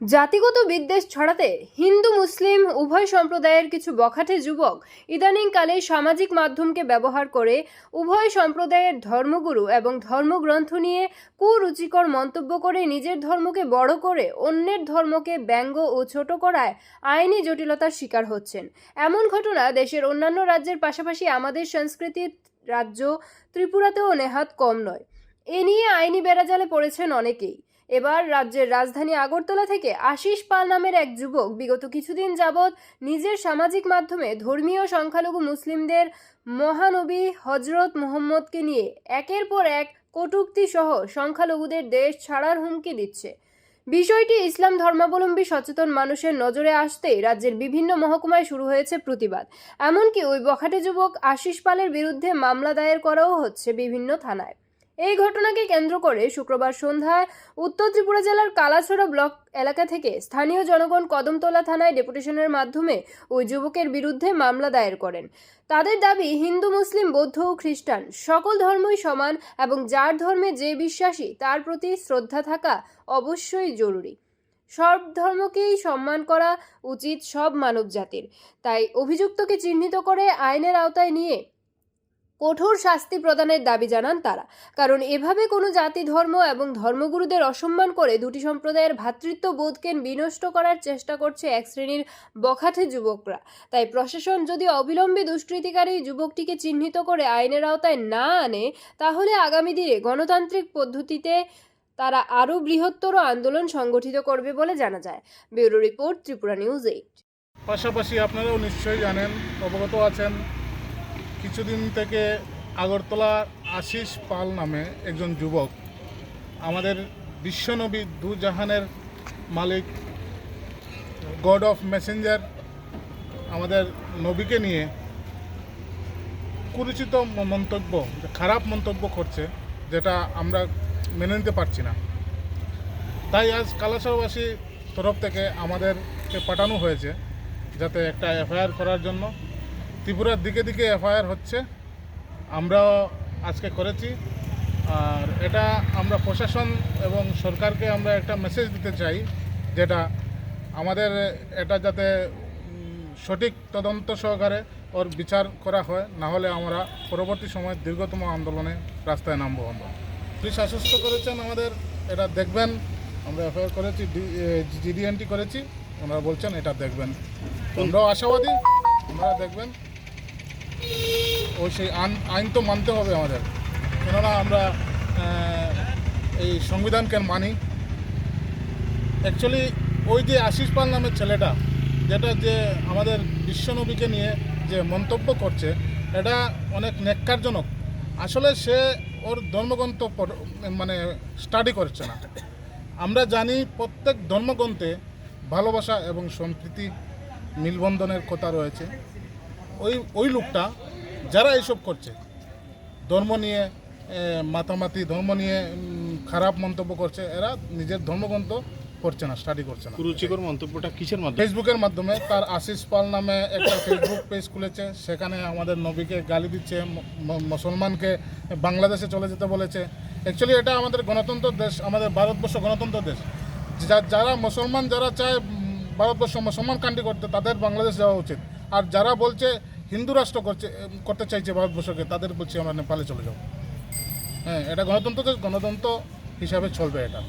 জাতিগত বিদ্বেষ ছড়াতে হিন্দু, মুসলিম, উভয় সম্প্রদায়ের কিছু বখাটে যুবক ইদানিংকালে সামাজিক মাধ্যমকে ব্যবহার করে উভয় সম্প্রদায়ের ধর্মগুরু এবং ধর্মগ্রন্থ নিয়ে কুরুচিকর মন্তব্য করে নিজের ধর্মকে বড় করে অন্যের ধর্মকে ব্যঙ্গ ও ছোট করায় আইনি জটিলতার শিকার হচ্ছেন। এমন ঘটনা দেশের অন্যান্য রাজ্যের পাশাপাশি আমাদের সংস্কৃতির রাজ্য ত্রিপুরাতেও নেহাত কম নয়। এ নিয়ে আইনি বেড়াজালে পড়েছেন অনেকেই। এবার রাজ্যের রাজধানী আগরতলা থেকে আশিস পাল নামের এক যুবক বিগত কিছুদিন যাবৎ নিজের সামাজিক মাধ্যমে ধর্মীয় সংখ্যালঘু মুসলিমদের মহানবী হজরত মোহাম্মদকে নিয়ে একের পর এক কটূক্তি সহ সংখ্যালঘুদের দেশ ছাড়ার হুমকি দিচ্ছে। বিষয়টি ইসলাম ধর্মাবলম্বী সচেতন মানুষের নজরে আসতেই রাজ্যের বিভিন্ন মহকুমায় শুরু হয়েছে প্রতিবাদ। এমনকি ওই বখাটে যুবক আশিস পালের বিরুদ্ধে মামলা দায়ের করাও হচ্ছে বিভিন্ন থানায়। এই ঘটনাকে কেন্দ্র করে শুক্রবার সন্ধ্যায় উত্তর ত্রিপুরা জেলার কালাছড়া ব্লক এলাকা থেকে স্থানীয় জনগণ কদমতলা থানায় ডেপুটেশনের মাধ্যমে ওই যুবকের বিরুদ্ধে মামলা দায়ের করেন। তাদের দাবি, হিন্দু, মুসলিম, বৌদ্ধ ও খ্রিস্টান, সকল ধর্মই সমান এবং যার ধর্মে যে বিশ্বাসী, তার প্রতি শ্রদ্ধা থাকা অবশ্যই জরুরি। সব ধর্মকেই সম্মান করা উচিত সব মানব জাতির তাই অভিযুক্তকে চিহ্নিত করে আইনের আওতায় নিয়ে কঠোর শাস্তি প্রদানের দাবি জানান তারা। কারণ এভাবে কোনো জাতি, ধর্ম এবং ধর্মগুরুদের অসম্মান করে দুটি সম্প্রদায়ের ভ্রাতৃত্ব বোধকে বিনষ্ট করার চেষ্টা করছে এক শ্রেণির বখাটে যুবকরা। তাই প্রশাসন যদি অবিলম্বে দুষ্কৃতিকারী যুবকটিকে চিহ্নিত করে আইনের আওতায় না আনে, তাহলে আগামী দিনে গণতান্ত্রিক পদ্ধতিতে তারা আরও বৃহত্তর আন্দোলন সংগঠিত করবে বলে জানা যায়। Bureau report Tripura news eight. পাশাপাশি আপনারাও নিশ্চয়ই জানেন, অবগত আছেন কিছুদিন থেকে আগরতলা আশিস পাল নামে একজন যুবক, আমাদের বিশ্বনবী দু জাহানের মালিক গড অফ মেসেঞ্জার আমাদের নবীকে নিয়ে কুরুচিত মন্তব্য, খারাপ মন্তব্য করছে, যেটা আমরা মেনে নিতে পারছি না। তাই আজ কালাসাবাসী তরফ থেকে আমাদেরকে পাঠানো হয়েছে, যাতে একটা এফআইআর করার জন্য ত্রিপুরার দিকে দিকে এফআইআর হচ্ছে। আমরাও আজকে করেছি। আর এটা আমরা প্রশাসন এবং সরকারকে আমরা একটা মেসেজ দিতে চাই, যেটা আমাদের এটা যাতে সঠিক তদন্ত সহকারে ওর বিচার করা হয়, না হলে আমরা পরবর্তী সময় দীর্ঘতম আন্দোলনে রাস্তায় নামবো আমরা। পুলিশ আশ্বস্ত করেছেন আমাদের, এটা দেখবেন। আমরা এফআইআর করেছি জিডিএনটি করেছি। ওনারা বলছেন, এটা দেখবেন। আমরাও আশাবাদী ওনারা দেখবেন। ওই সেই আইন তো মানতে হবে আমাদের। কেননা আমরা এই সংবিধানকে মানি। অ্যাকচুয়ালি ওই যে আশিস পাল নামের ছেলেটা, যেটা যে আমাদের বিশ্বনবীকে নিয়ে যে মন্তব্য করছে, এটা অনেক নেককারজনক আসলে সে ওর ধর্মগ্রন্থ মানে স্টাডি করছে না। আমরা জানি প্রত্যেক ধর্মগ্রন্থে ভালোবাসা এবং সম্প্রীতি মিলবন্ধনের কথা রয়েছে। ওই ওই লোকটা যারা এইসব করছে ধর্ম নিয়ে মাতামাতি ধর্ম নিয়ে খারাপ মন্তব্য করছে এরা নিজের ধর্মগ্রন্থ করছে না স্টাডি করছে না। কুরুচিকর মন্তব্যটা কিসের মাধ্যমে? ফেসবুকের মাধ্যমে তার আশিস পাল নামে একটা ফেসবুক পেজ খুলেছে সেখানে আমাদের নবীকে গালি দিচ্ছে মুসলমানকে বাংলাদেশে চলে যেতে বলেছে। অ্যাকচুয়ালি এটা আমাদের গণতন্ত্র দেশ আমাদের ভারতবর্ষ গণতন্ত্র দেশ। যা- যারা মুসলমান যারা চায় ভারতবর্ষ মুসলমান কান্ট্রি করতে তাদের বাংলাদেশ যাওয়া উচিত। আর যারা বলছে হিন্দু রাষ্ট্র করছে করতে চাইছে ভারতবর্ষকে তাদের বলছি আমরা নেপালে চলে যাব। হ্যাঁ এটা গণতন্ত্র গণতন্ত্র হিসাবে চলবে এটা।